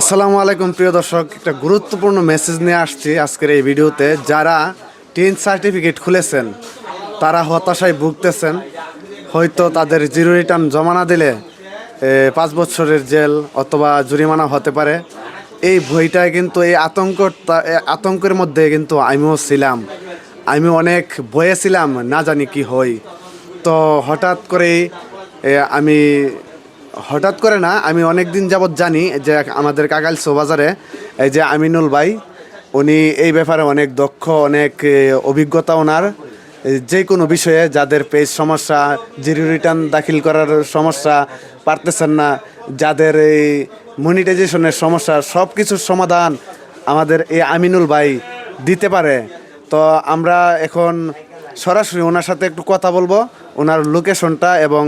আসসালামু আলাইকুম, প্রিয় দর্শক। একটা গুরুত্বপূর্ণ মেসেজ নিয়ে আসছি আজকের এই ভিডিওতে। যারা টেন সার্টিফিকেট খুলেছেন, তারা হতাশায় ভুগতেছেন। হয়তো তাদের জিরো রিটার্ন জমা না দিলে পাঁচ বছরের জেল অথবা জরিমানা হতে পারে। এই ভয়টায় কিন্তু, এই আতঙ্ক আতঙ্কের মধ্যে কিন্তু আমিও ছিলাম। আমি অনেক ভয়ে ছিলাম, না জানি কি হই তো হঠাৎ করেই আমি হঠাৎ করে না, আমি অনেক দিন যাবৎ জানি যে আমাদের কাকালসো বাজারে এই যে আমিনুল ভাই, উনি এই ব্যাপারে অনেক দক্ষ, অনেক অভিজ্ঞতা ওনার। যে কোনো বিষয়ে যাদের পেজ সমস্যা, জিরো রিটার্ন দাখিল করার সমস্যা পারতেছেন না, যাদের এই মনিটাইজেশনের সমস্যা সব কিছুর সমাধান আমাদের এই আমিনুল ভাই দিতে পারে। তো আমরা এখন সরাসরি ওনার সাথে একটু কথা বলব। ওনার লোকেশনটা এবং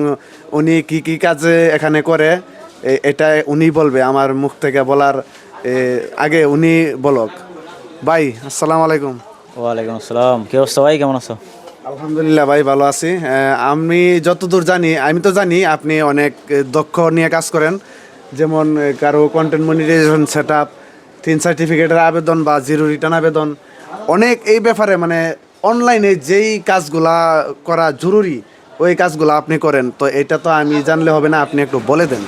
উনি কি কি কাজে এখানে করে এটা উনি বলবে আমার মুখ থেকে বলার এ, আগে উনি বলক। ভাই আসসালামু আলাইকুম। ওয়ালাইকুম আসসালাম। কি অবস্থা ভাই? কেমন আছো? আলহামদুলিল্লাহ ভাই ভালো আছি। আমি যতদূর জানি আমি তো জানি আপনি অনেক দক্ষ নিয়ে কাজ করেন। যেমন কারও কন্টেন্ট মনিটাইজেশন সেট আপ তিন সার্টিফিকেটের আবেদন বা জিরো রিটার্ন আবেদন। অনেক এই ব্যাপারে মানে অনলাইনে যেই কাজগুলা করা জরুরি ওই কাজগুলো আপনি করেন, তো এটা তো আমি জানলে হবে না, আপনি একটু বলে দেন।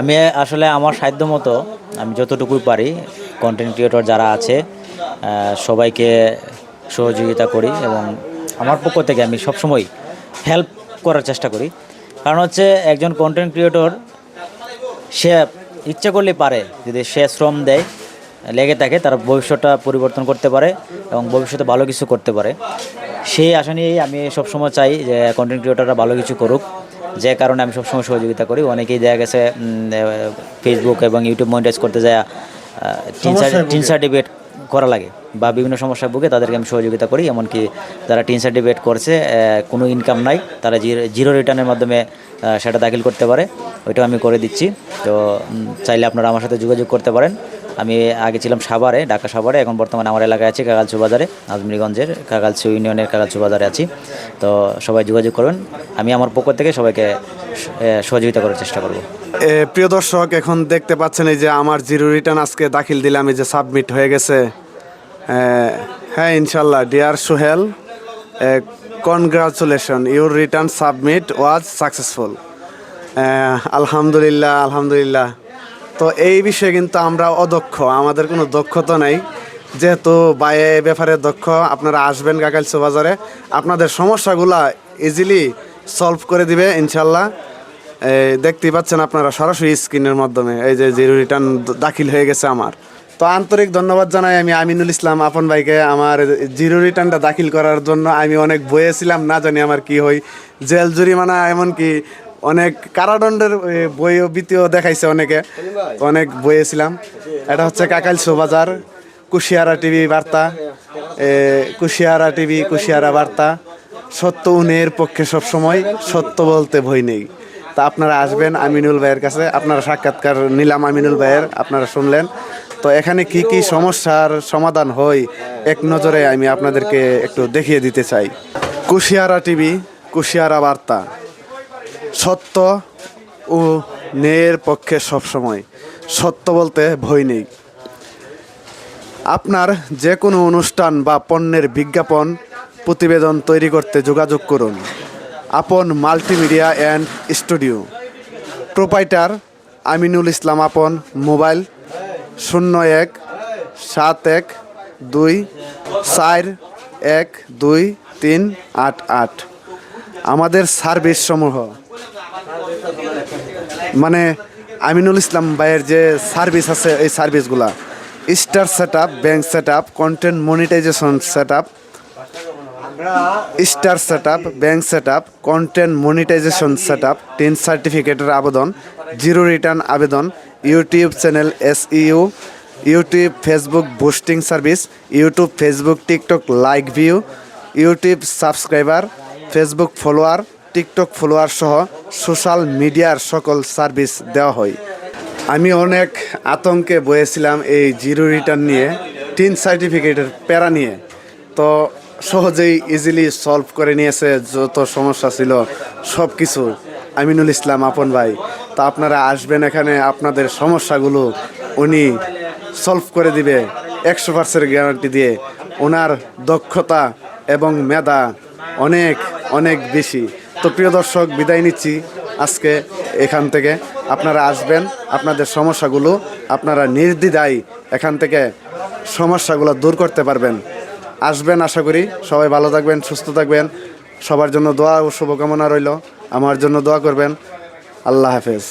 আমি আসলে আমার সাধ্য মতো আমি যতটুকুই পারি কন্টেন্ট ক্রিয়েটর যারা আছে সবাইকে সহযোগিতা করি এবং আমার পক্ষ থেকে আমি সবসময় হেল্প করার চেষ্টা করি। কারণ হচ্ছে একজন কন্টেন্ট ক্রিয়েটর সে ইচ্ছে করলে পারে, যদি সে শ্রম দেয়, লেগে থাকে, তার ভবিষ্যৎটা পরিবর্তন করতে পারে এবং ভবিষ্যতে ভালো কিছু করতে পারে। সেই আশা নিয়েই আমি সবসময় চাই যে কন্টেন্ট ক্রিয়েটররা ভালো কিছু করুক। যে কারণে আমি সবসময় সহযোগিতা করি। অনেকেই দেখা গেছে ফেসবুক এবং ইউটিউব মনিটাইজ করতে যায় টিন সার্টিফিকেট করা লাগে বা বিভিন্ন সমস্যায় ভুগে তাদেরকে আমি সহযোগিতা করি। এমনকি যারা টিন সার্টিফিকেট করছে কোনো ইনকাম নাই তারা জিরো- জিরো রিটার্নের মাধ্যমে সেটা দাখিল করতে পারে। ওইটাও আমি করে দিচ্ছি। তো চাইলে আপনারা আমার সাথে যোগাযোগ করতে পারেন। আমি আগে ছিলাম সাভারে, ঢাকা সাভারে, এখন বর্তমানে আমার এলাকায় আছি কাগালচু বাজারে, আজমিরগঞ্জের কাগালচু ইউনিয়নের কাগালচু বাজারে আছি। তো সবাই যোগাযোগ করবেন আমি আমার পক্ষ থেকে সবাইকে সহযোগিতা করার চেষ্টা করব। প্রিয় দর্শক, এখন দেখতে পাচ্ছেন এই যে আমার জিরো রিটার্ন আজকে দাখিল দিলাম, এই যে সাবমিট হয়ে গেছে। হ্যাঁ ইনশাল্লাহ, dear Sohel congratulation, your return submit was successful. আলহামদুলিল্লাহ আলহামদুলিল্লাহ। তো এই বিষয়ে কিন্তু আমরা অদক্ষ, আমাদের কোনো দক্ষতা নাই। যেহেতু বায়ে ব্যাপারে দক্ষ, আপনারা আসবেন কাকালসো বাজারে। আপনাদের সমস্যাগুলা ইজিলি সলভ করে দিবে, ইনশাল্লাহ। দেখতেই পাচ্ছেন আপনারা সরাসরি স্ক্রিনের মাধ্যমে, এই যে জিরো রিটার্ন দাখিল হয়ে গেছে আমার। তো আন্তরিক ধন্যবাদ জানাই আমি আমিনুল ইসলাম, আপন ভাইকে আমার জিরো রিটার্নটা দাখিল করার জন্য। আমি অনেক বয়েছিলাম না জানি আমার কি হই। জেল জরিমানা এমনকি অনেক কারাদণ্ডের এ, বইও বিতিও দেখাইছে অনেকে। অনেক বইয়েছিলাম এটা হচ্ছে কাকালসো বাজার কুশিয়ারা টিভি বার্তা। কুশিয়ারা টিভি কুশিয়ারা বার্তা। সত্য উনের পক্ষে সবসময় সত্য বলতে ভয় নেই। তা আপনারা আসবেন আমিনুল ভাইয়ের কাছে। আপনারা সাক্ষাৎকার নিলাম আমিনুল ভাইয়ের আপনারা শুনলেন। তো এখানে কি কি সমস্যার সমাধান হয় এক নজরে আমি আপনাদেরকে একটু দেখিয়ে দিতে চাই। কুশিয়ারা টিভি কুশিয়ারা বার্তা। সত্য ও ন্যায়ের পক্ষে সবসময়। সত্য বলতে ভয় নেই। আপনার যে কোনো অনুষ্ঠান বা পণ্যের বিজ্ঞাপন, প্রতিবেদন তৈরি করতে যোগাযোগ করুন। Apon multimedia and studio. Proprietor Aminul Islam Apon mobile শূন্য এক, সাত এক, দুই, চার এক, দুই, তিন, আট আট। আমাদের সার্ভিস সমূহ মানে আমিনুল ইসলাম ভাইয়ের যে সার্ভিস আছে এই সার্ভিসগুলা, star set up bank set up content monetization set up star set up bank set up content monetization set up TIN সার্টিফিকেটের আবেদন জিরো রিটার্ন আবেদন YouTube channel S U YouTube Facebook boosting service YouTube Facebook TikTok like view YouTube subscriber Facebook follower TikTok follower সহ social মিডিয়ার সকল service দেওয়া হয়। আমি অনেক আতঙ্কে বয়েছিলাম এই জিরো রিটার্ন নিয়ে টিন সার্টিফিকেটের প্যারা নিয়ে। তো সহজেই ইজিলি সলভ করে নিয়েছে যত সমস্যা ছিল সব কিছু আমিনুল ইসলাম, আপন ভাই, তা আপনারা আসবেন এখানে, আপনাদের সমস্যাগুলো উনি সলভ করে দিবে একশো পার্সেন্ট গ্যারান্টি দিয়ে। ওনার দক্ষতা এবং মেধা অনেক অনেক বেশি। তো প্রিয় দর্শক, বিদায় নিচ্ছি আজকে এখান থেকে। আপনারা আসবেন, আপনাদের সমস্যাগুলো আপনারা নির্দ্বিধায় এখান থেকে সমস্যাগুলো দূর করতে পারবেন। আসবেন আশা করি, সবাই ভালো থাকবেন, সুস্থ থাকবেন। সবার জন্য দোয়া ও শুভকামনা রইল। আমার জন্য দোয়া করবেন। আল্লাহ হাফেজ।